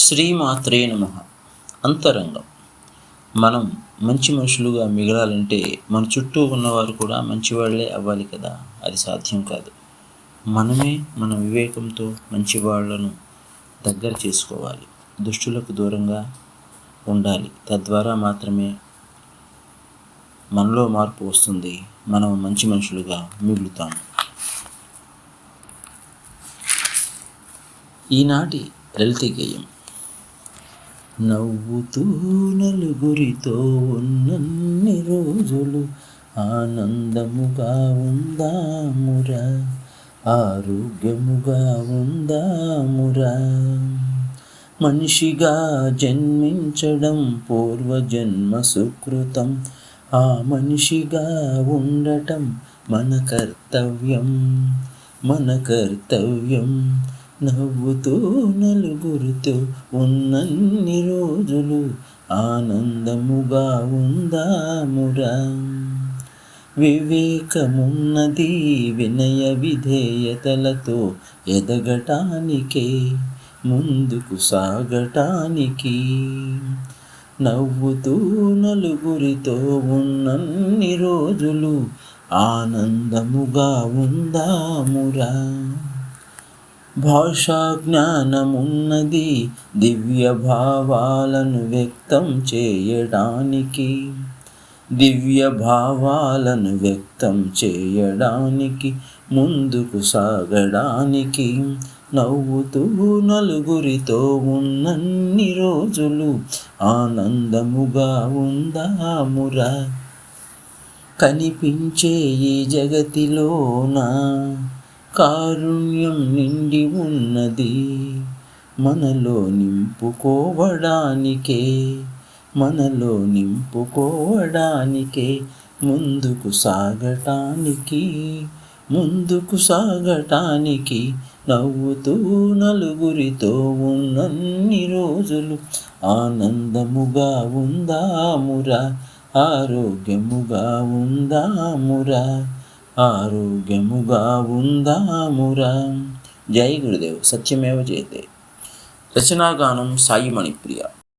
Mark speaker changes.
Speaker 1: శ్రీమాత్రే నమ. అంతరంగం. మనం మంచి మనుషులుగా మిగలాలంటే మన చుట్టూ ఉన్నవారు కూడా మంచివాళ్ళే అవ్వాలి కదా? అది సాధ్యం కాదు. మనమే మన వివేకంతో మంచి వాళ్ళను దగ్గర చేసుకోవాలి. దుష్టులకు దూరంగా ఉండాలి. తద్వారా మాత్రమే మనలో మార్పు వస్తుంది. మనం మంచి మనుషులుగా మిగులుతాము ఈనాటి లలిత గేయం. నవ్వుతూ నలుగురితో ఉన్నన్ని రోజులు ఆనందముగా ఉందామురా ఆరోగ్యముగా ఉందామురా. మనిషిగా జన్మించడం పూర్వజన్మ సుకృతం. ఆ మనిషిగా ఉండటం మన కర్తవ్యం మన కర్తవ్యం. నవ్వుతూ నలుగురితో ఉన్నన్ని రోజులు ఆనందముగా ఉందామురా. వివేకమున్నది వినయ విధేయతలతో ఎదగటానికే ముందుకు సాగటానికి. నవ్వుతూ నలుగురితో ఉన్నన్ని రోజులు ఆనందముగా ఉందామురా. భాషా జ్ఞానమున్నది దివ్య భావాలను వ్యక్తం చేయడానికి. దివ్య భావాలను వ్యక్తం చేయడానికి ముందుకు సాగడానికి. నవ్వుతూ నలుగురితో ఉన్నన్ని రోజులు ఆనందముగా ఉందామురా. కనిపించే ఈ జగతిలోనా? కారుణ్యం నిండి ఉన్నది. మనలో నింపుకోవడానికే మనలో నింపుకోవడానికే ముందుకు సాగటానికి ముందుకు సాగటానికి నవ్వుతూ నలుగురితో ఉన్నన్ని రోజులు ఆనందముగా ఉందామురా ఆరోగ్యముగా ఉందామురా. ఆరోగ్యముగా ఉందామురా. జై గురుదేవ్. సత్యమేవ జయతే. రచనాగానం సాయి మణిప్రియ.